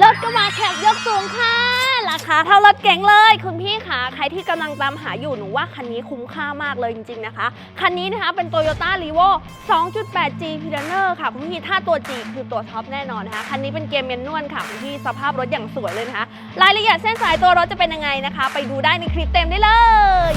รถก็มาแคบยกสูงค่ะ ราคาเท่ารถเก๋งเลย คุณพี่คะใครที่กำลังตามหาอยู่หนูว่าคันนี้คุ้มค่ามากเลยจริงๆนะคะ คันนี้นะคะเป็น Toyota r e v o 2.8G p i l a n e r ค่ะ คุณพี่ถ้าตัว G คือตัวท็อปแน่นอนนะคะ คันนี้เป็นเกมเมนนวลค่ะ คุณพี่สภาพรถอย่างสวยเลยนะคะ รายละเอียดเส้นสายตัวรถจะเป็นยังไงนะคะ ไปดูได้ในคลิปเต็มได้เลย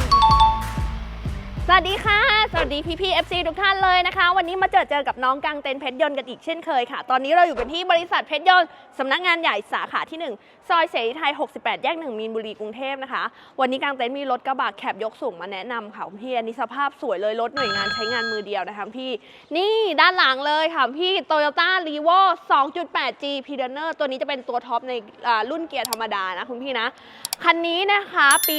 สวัสดีค่ะ สวัสดีพี่พี่ FC ทุกท่านเลยนะคะ วันนี้มาเจอเจอกับน้องกังเต็นเพชรยนต์กันอีกเช่นเคยค่ะ ตอนนี้เราอยู่กันที่บริษัทเพชรยนต์สำนักงานใหญ่สาขาที่ 1 ซอยเสรีไทย 68 แยก 1 มีนบุรีกรุงเทพนะคะ วันนี้กังเต็นมีรถกระบะแคบยกสูงมาแนะนำค่ะพี่อันนี้สภาพสวยเลยรถหน่วยงานใช้งานมือเดียวนะคะพี่ นี่ด้านหลังเลยค่ะพี่ Toyota r e v o 2.8G p i l a n e r ตัวนี้จะเป็นตัวท็อปในรุ่นเกียร์ธรรมดานะคุณพี่นะคันนี้นะคะปี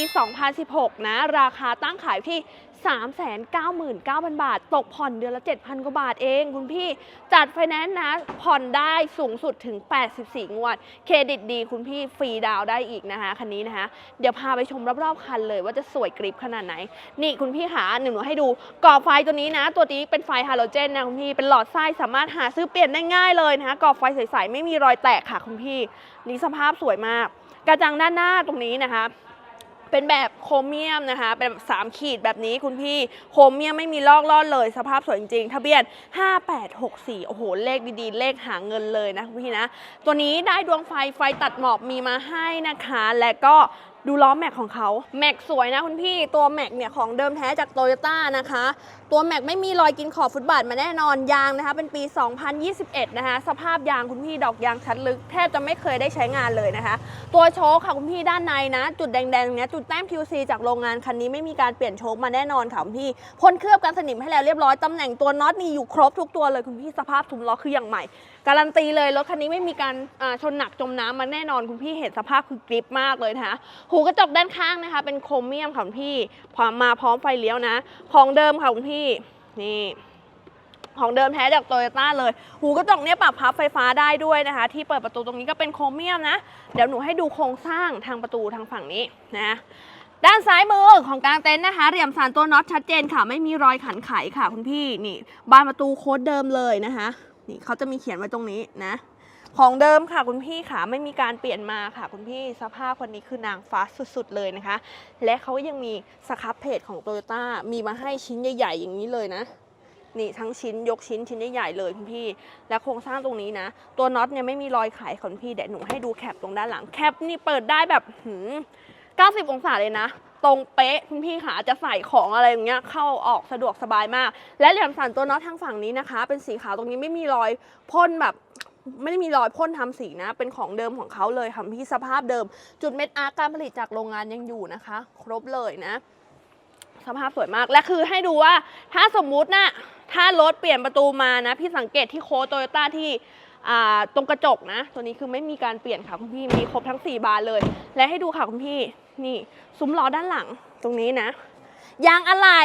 2016 นะราคาตั้งขายที่ 399,000 บาท ตกผ่อนเดือนละ 7,000 กว่าบาทเอง คุณพี่จัดไฟแนนซ์นะ ผ่อนได้สูงสุดถึง 84 งวด เครดิตดีคุณพี่ฟรีดาวได้อีกนะคะ คันนี้นะคะ เดี๋ยวพาไปชมรอบๆคันเลยว่าจะสวยกริบขนาดไหน นี่คุณพี่ขาหนึ่งหนูให้ดูกรอบไฟตัวนี้นะ ตัวนี้เป็นไฟฮาโลเจนนะคุณพี่เป็นหลอดไส้สามารถหาซื้อเปลี่ยนได้ง่ายเลยนะคะกรอบไฟใสๆไม่มีรอยแตกค่ะคุณพี่นี่สภาพสวยมาก กระจังด้านหน้าตรงนี้นะคะ เป็นแบบโครเมียมนะคะ เป็นแบบ3ขีดแบบนี้คุณพี่โครเมียมไม่มีลอกล่อนเลย สภาพสวยจริงๆ ทะเบียน 5864 โอ้โห เลขดีๆ เลขหาเงินเลยนะคุณพี่นะ ตัวนี้ได้ดวงไฟไฟตัดหมอกมีมาให้นะคะ และก็ ดูล้อแม็กของเขาแม็กสวยนะคุณพี่ตัวแม็กเนี่ยของเดิมแท้จากโตโยต้านะคะ ตัวแม็กไม่มีรอยกินขอบฟุตบาทมาแน่นอนยางนะคะ เป็นปี 2021 นะคะ สภาพยางคุณพี่ดอกยางชัดลึก แทบจะไม่เคยได้ใช้งานเลยนะคะ ตัวโชคค่ะคุณพี่ด้านในนะ จุดแดงๆเนี้ยจุดแต้ม QC จากโรงงานคันนี้ไม่มีการเปลี่ยนโชคมาแน่นอนค่ะคุณพี่พ่นเคลือบกันสนิมให้แล้วเรียบร้อยตำแหน่งตัวน็อตมีอยู่ครบทุกตัวเลยคุณพี่สภาพถุงล้อคืออย่างใหม่ การันตีเลยรถคันนี้ไม่มีการชนหนักจมน้ำมาแน่นอนคุณพี่เห็นสภาพคือกริปมากเลยนะคะหูกระจกด้านข้างนะคะ เป็นโครเมียมค่ะคุณพี่พร้อมมาพร้อมไฟเลี้ยวนะ ของเดิมค่ะคุณพี่นี่ของเดิมแท้จากโตโยต้าเลย หูกระจกเนี่ยปรับพับไฟฟ้าได้ด้วยนะคะ ที่เปิดประตูตรงนี้ก็เป็นโครเมียมนะ เดี๋ยวหนูให้ดูโครงสร้างทางประตูทางฝั่งนี้นะด้านซ้ายมือของกลางเต็นท์นะคะเหลี่ยมสานตัวน็อตชัดเจนค่ะ ไม่มีรอยขันไขค่ะคุณพี่นี่ บานประตูโค้ดเดิมเลยนะคะ นี่เขาจะมีเขียนไว้ตรงนี้นะ ของเดิมค่ะคุณพี่ค่ะไม่มีการเปลี่ยนมาค่ะคุณพี่สภาพคนนี้คือนางฟ้าสุดๆเลยนะคะ และเขายังมีสครับเพจของโตโยต้ามีมาให้ชิ้นใหญ่ ๆ อย่างนี้เลยนะนี่ทั้งชิ้นยกชิ้นชิ้นใหญ่ๆเลยคุณพี่ และโครงสร้างตรงนี้นะ ตัวน็อตเนี่ยไม่มีรอยไขค่ะคุณพี่เดี๋ยวหนูให้ดูแคปตรงด้านหลังแคปนี่เปิดได้แบบหืม90 องศาเลยนะ ตรงเป๊ะคุณพี่ขาจะใส่ของอะไรอย่างเงี้ยเข้าออกสะดวกสบายมาก และเหลี่ยมสันตัวน็อตทางฝั่งนี้นะคะ เป็นสีขาวตรงนี้ไม่มีรอยพ่นแบบไม่ได้มีรอยพ่นทำสีนะ เป็นของเดิมของเขาเลยค่ะพี่สภาพเดิม จุดเม็ดอาร์การผลิตจากโรงงานยังอยู่นะคะ ครบเลยนะ สภาพสวยมากและคือให้ดูว่าถ้าสมมุตินะถ้ารถเปลี่ยนประตูมานะ พี่สังเกตที่โค้ดโตโยต้าที่ ตรงกระจกนะ ตัวนี้คือไม่มีการเปลี่ยนค่ะคุณพี่มีครบทั้ง 4 บานเลย และให้ดูค่ะคุณพี่นี่ซุ้มล้อด้านหลังตรงนี้นะยางอะไหล่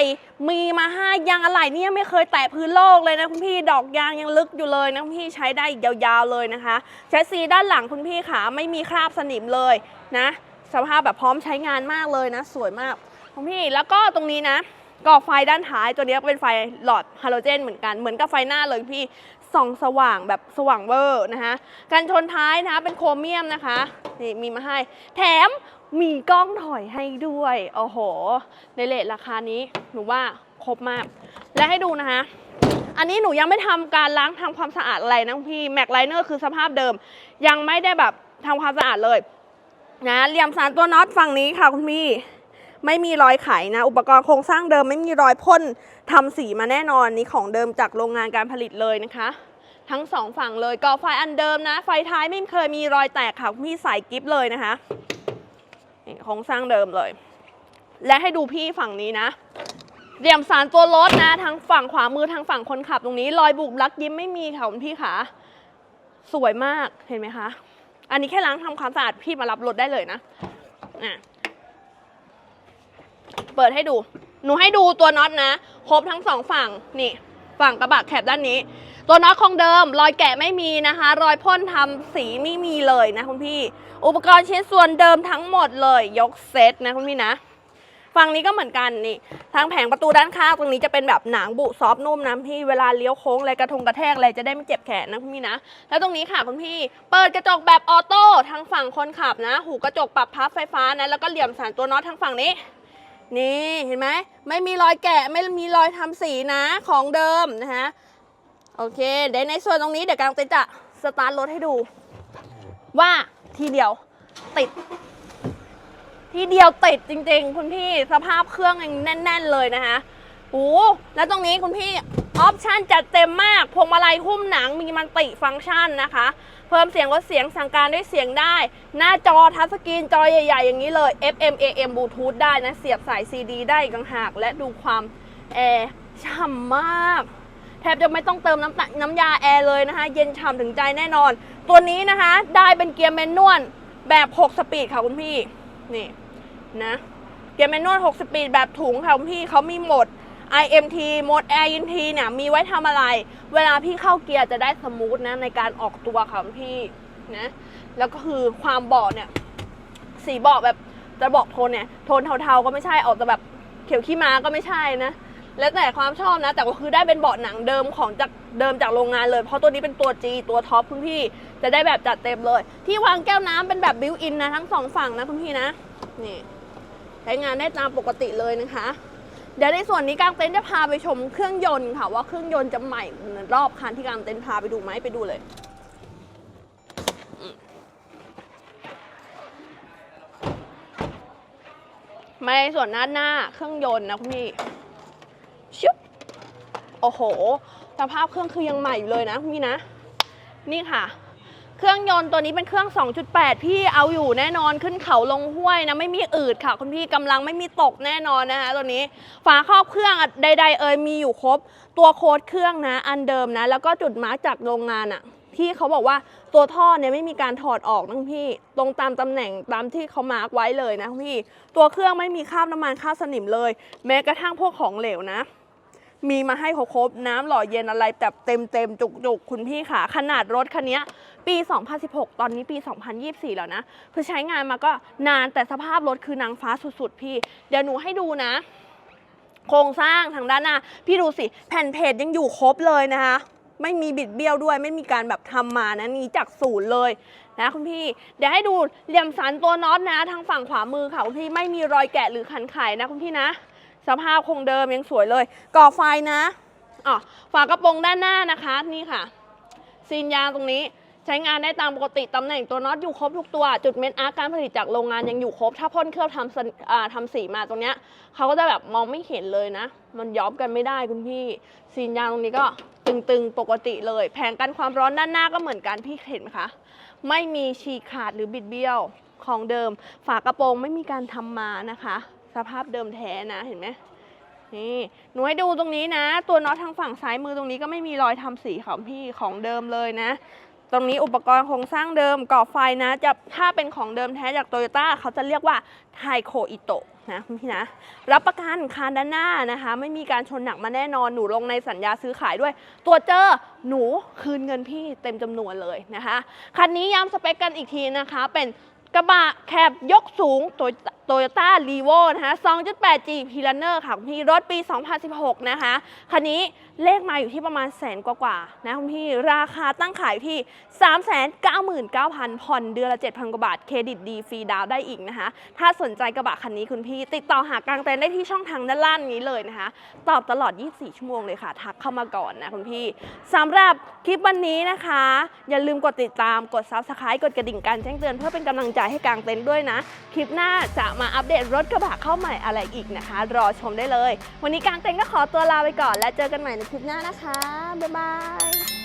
มีมาให้ยางอะไหล่เนี่ยไม่เคยแตะพื้นโลกเลยนะคุณพี่ดอกยางยังลึกอยู่เลยนะคุณพี่ใช้ได้อีกยาวๆเลยนะคะแชสซีด้านหลังคุณพี่ขาไม่มีคราบสนิมเลยนะ สภาพแบบพร้อมใช้งานมากเลยนะ สวยมากคุณพี่แล้วก็ตรงนี้นะก่อไฟด้านท้ายตัวนี้ก็เป็นไฟหลอดฮาโลเจนเหมือนกันเหมือนกับไฟหน้าเลยพี่ ส่องสว่างแบบสว่างเวอร์นะคะกันชนท้ายนะคะเป็นโครเมียมนะคะนี่มีมาให้ แถมมีกล้องถอยให้ด้วยโอ้โห ในเลทราคานี้หนูว่าครบมาก และให้ดูนะคะอันนี้หนูยังไม่ทำการล้างทำความสะอาดอะไรนะพี่แม็กไลเนอร์คือสภาพเดิม ยังไม่ได้แบบทำความสะอาดเลยนะเหลี่ยมสารตัวน็อตฝั่งนี้ค่ะคุณพี่ ไม่มีรอยไขนะ อุปกรณ์โครงสร้างเดิมไม่มีรอยพ่นทำสีมาแน่นอนนี่ของเดิมจากโรงงานการผลิตเลยนะคะ ทั้งสองฝั่งเลยก่อไฟอันเดิมนะ ไฟท้ายไม่เคยมีรอยแตกค่ะพี่ใส่กิฟเลยนะคะโครงสร้างเดิมเลย และให้ดูพี่ฝั่งนี้นะเหลี่ยมสารตัวรถนะทั้งฝั่งขวามือทางฝั่งคนขับตรงนี้ รอยบุบลักยิ้มไม่มีค่ะคุณพี่ขาสวยมากเห็นไหมคะ อันนี้แค่ล้างทำความสะอาดพี่มารับรถได้เลยนะอะ เปิดให้ดู หนูให้ดูตัวน็อตนะ ครบทั้งสองฝั่ง นี่ ฝั่งกระบะแคบด้านนี้ ตัวน็อตของเดิม รอยแกะไม่มีนะคะ รอยพ่นทำสีไม่มีเลยนะคุณพี่ อุปกรณ์ชิ้นส่วนเดิมทั้งหมดเลย ยกเซตนะคุณพี่นะ ฝั่งนี้ก็เหมือนกันนี่ ทางแผงประตูด้านข้างตรงนี้จะเป็นแบบหนังบุซอฟนุ่มนะพี่ เวลาเลี้ยวโค้งอะไรกระทงกระแทกอะไรจะได้ไม่เจ็บแขนนะคุณพี่นะ แล้วตรงนี้ค่ะคุณพี่ เปิดกระจกแบบออโต้ทางฝั่งคนขับนะ หูกระจกปรับพับไฟฟ้านะ แล้วก็เหลี่ยมสันตัวน็อตทางฝั่งนี้ นี่เห็นไหมไม่มีรอยแกะไม่มีรอยทำสีนะของเดิมนะฮะโอเคเดี๋ยวในส่วนตรงนี้เดี๋ยวกางเต็นจะสตาร์ทรถให้ดู ว่าทีเดียวติด ทีเดียวติดจริง ๆ คุณพี่สภาพเครื่องยังแน่น ๆ เลยนะคะโอ้แล้วตรงนี้คุณพี่ออปชั่นจัดเต็มมากพวงมาลัยหุ้มหนังมีมันติฟังก์ชันนะคะ เพิ่มเสียงลดเสียงสั่งการด้วยเสียงได้ หน้าจอทัชสกรีนจอใหญ่ ๆ อย่างนี้เลย FM AM Bluetooth ได้นะ เสียบสาย CD ได้อีกต่างหาก และดูความแอร์ฉ่ำมาก แทบจะไม่ต้องเติมน้ำตน้ำยาแอร์เลยนะคะ เย็นฉ่ำถึงใจแน่นอน ตัวนี้นะคะ ได้เป็นเกียร์แมนนวลแบบ 6 สปีดค่ะคุณพี่ นี่นะ เกียร์แมนนวล 6 สปีดแบบถุงค่ะคุณพี่เขามีโหมด IMT โหมด INT เนี่ยมีไว้ทำอะไร เวลาพี่เข้าเกียร์จะได้สมูทนะในการออกตัวค่ะพี่นะแล้วก็คือความเบาะเนี่ย สีเบาะแบบจะบอกโทนเนี่ยโทนเทาๆก็ไม่ใช่ออกจะแบบเขียวขี้ม้าก็ไม่ใช่นะแล้วแต่ความชอบนะ แต่ก็คือได้เป็นเบาะหนังเดิมของจากเดิมจากโรงงานเลย เพราะตัวนี้เป็นตัว G ตัวท็อปคุณพี่จะได้แบบจัดเต็มเลย ที่วางแก้วน้ำเป็นแบบบิวอินนะทั้งสองฝั่งนะคุณพี่นะนี่ใช้งานได้ตามปกติเลยนะคะ เดี๋ยวในส่วนนี้กางเต็นท์จะพาไปชมเครื่องยนต์ค่ะ ว่าเครื่องยนต์จะใหม่รอบคันที่กางเต็นท์พาไปดูไหมไปดูเลยมาในส่วนด้านหน้าเครื่องยนต์นะคุณพี่ชุบโอ้โหสภาพเครื่องคือยังใหม่อยู่เลยนะคุณพี่นะ นี่ค่ะ เครื่องยนต์ตัวนี้เป็นเครื่อง 2.8 พี่เอาอยู่แน่นอนขึ้นเขาลงห้วยนะไม่มีอืดค่ะคุณพี่กำลังไม่มีตกแน่นอนนะคะตัวนี้ฝาครอบเครื่องใด ๆ เอ่ยมีอยู่ครบ ตัวโค้ดเครื่องนะ อันเดิมนะ แล้วก็จุดมาร์กจากโรงงานอะที่เขาบอกว่าตัวท่อเนี่ยไม่มีการถอดออกนะพี่ ตรงตามตำแหน่งตามที่เขามาร์กไว้เลยนะพี่ ตัวเครื่องไม่มีคราบน้ำมันคราบสนิมเลย แม้กระทั่งพวกของเหลวนะ มีมาให้ครบๆน้ำหล่อเย็นอะไรแบบเต็มเต็มๆจุกๆคุณพี่ค่ะ ขนาดรถคันนี้ปี 2016 ตอนนี้ปี 2024 แล้วนะ คือใช้งานมาก็นานแต่สภาพรถคือนางฟ้าสุดๆ พี่ เดี๋ยวหนูให้ดูนะ โครงสร้างทางด้านหน้า พี่ดูสิ แผ่นเพจยังอยู่ครบเลยนะคะไม่มีบิดเบี้ยวด้วยไม่มีการแบบทำมานะนี่จากศูนย์เลยนะคุณพี่ เดี๋ยวให้ดูเหลี่ยมสันตัวน็อตนะ ทางฝั่งขวามือค่ะคุณพี่ไม่มีรอยแกะหรือขันไขนะคุณพี่นะ สภาพคงเดิมยังสวยเลย ก่อไฟนะอ๋อฝากระโปรงด้านหน้านะคะนี่ค่ะ ซีนยางตรงนี้ใช้งานได้ตามปกติตำแหน่งตัวน็อตอยู่ครบทุกตัว จุดเม็ดอาร์การผลิตจากโรงงานยังอยู่ครบ ถ้าพ่นเคลือบทำสันอ่าทำสีมาตรงเนี้ยเขาก็จะแบบมองไม่เห็นเลยนะ มันย้อมกันไม่ได้คุณพี่ซีนยางตรงนี้ก็ตึงๆปกติเลย แผงกันความร้อนด้านหน้าก็เหมือนกันพี่เห็นไหมคะไม่มีฉีกขาดหรือบิดเบี้ยวของเดิม ฝากระโปรงไม่มีการทำมานะคะ สภาพเดิมแท้นะเห็นไหมนี่หนูให้ดูตรงนี้นะ ตัวน็อตทางฝั่งซ้ายมือตรงนี้ก็ไม่มีรอยทำสีของพี่ของเดิมเลยนะ ตรงนี้อุปกรณ์โครงสร้างเดิมก่อบไฟนะ จะถ้าเป็นของเดิมแท้จากโตโยต้าเขาจะเรียกว่าไทโคอิโตะนะคุณพี่นะ รับประกันคานด้านหน้านะคะ ไม่มีการชนหนักมาแน่นอนหนูลงในสัญญาซื้อขายด้วย ตัวเจอหนูคืนเงินพี่เต็มจำนวนเลยนะคะ คันนี้ย้ำสเปคกันอีกทีนะคะ เป็นกระบะแคบยกสูงโตโยต้ารีโวนะคะ 2.8G p l a n n e r ค่ะคุณพี่รถปี 2016 นะคะ คันนี้เลขมาอยู่ที่ประมาณแสนกว่าๆนะคุณพี่ราคาตั้งขายที่ 399,000 ผ่อนเดือนละ 7,000 กว่าบาท เครดิตดีฟรีดาวน์ได้อีกนะคะ ถ้าสนใจกระบะคันนี้คุณพี่ ติดต่อหากางเต็นท์ได้ที่ช่องทางด้านล่างนี้เลยนะคะ ตอบตลอด 24 ชั่วโมงเลยค่ะ ทักเข้ามาก่อนนะคุณพี่สำหรับคลิปวันนี้นะคะ อย่าลืมกดติดตามกด subscribe กดกระดิ่งการแจ้งเตือนเพื่อเป็นกำลังใจให้กางเต็นท์ด้วยนะ คลิปหน้าจะมาอัปเดตรถกระบะเข้าใหม่อะไรอีกนะคะ รอชมได้เลย วันนี้กางเต็นก็ขอตัวลาไปก่อน และเจอกันใหม่ในคลิปหน้านะคะ บ๊ายบาย